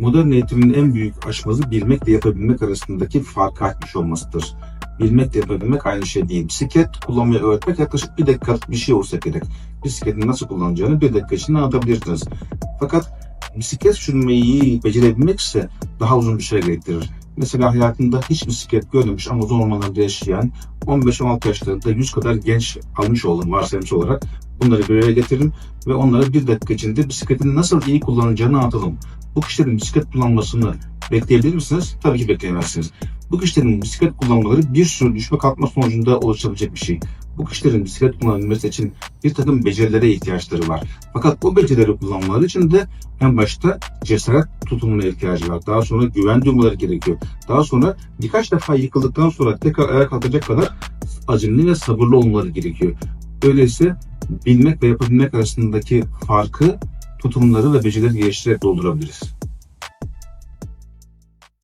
Modern eğitimin en büyük aşması bilmekle yapabilmek arasındaki farkı açmış olmasıdır. Bilmekle yapabilmek aynı şey değil. Bisiklet kullanmayı öğretmek yaklaşık bir dakikalık bir şey olsa gerek. Bisikletin nasıl kullanacağını bir dakika içinde anlatabilirsiniz. Fakat bisiklet sürmeyi becerebilmek ise daha uzun bir süre gerektirir. Mesela hayatında hiç bisiklet görmemiş Amazon ormanlarında yaşayan 15-16 yaşlarında 100 kadar genç almış olduğum varsayımsal olarak bunları bir araya getirin ve onlara bir dakika içinde bisikletin nasıl iyi kullanacağını anlatalım. Bu kişilerin bisiklet kullanmasını bekleyebilir misiniz? Tabii ki bekleyemezsiniz. Bu kişilerin bisiklet kullanmaları bir sürü düşme kalkma sonucunda oluşabilecek bir şey. Bu kişilerin bisiklet kullanabilmesi için bir takım becerilere ihtiyaçları var. Fakat bu becerileri kullanmaları için de en başta cesaret tutumuna ihtiyacı var. Daha sonra güven duymaları gerekiyor. Daha sonra birkaç defa yıkıldıktan sonra tekrar ayağa kalkacak kadar azimli ve sabırlı olmaları gerekiyor. Öyleyse bilmek ve yapabilmek arasındaki farkı tutumları ve becerileri geliştirerek doldurabiliriz.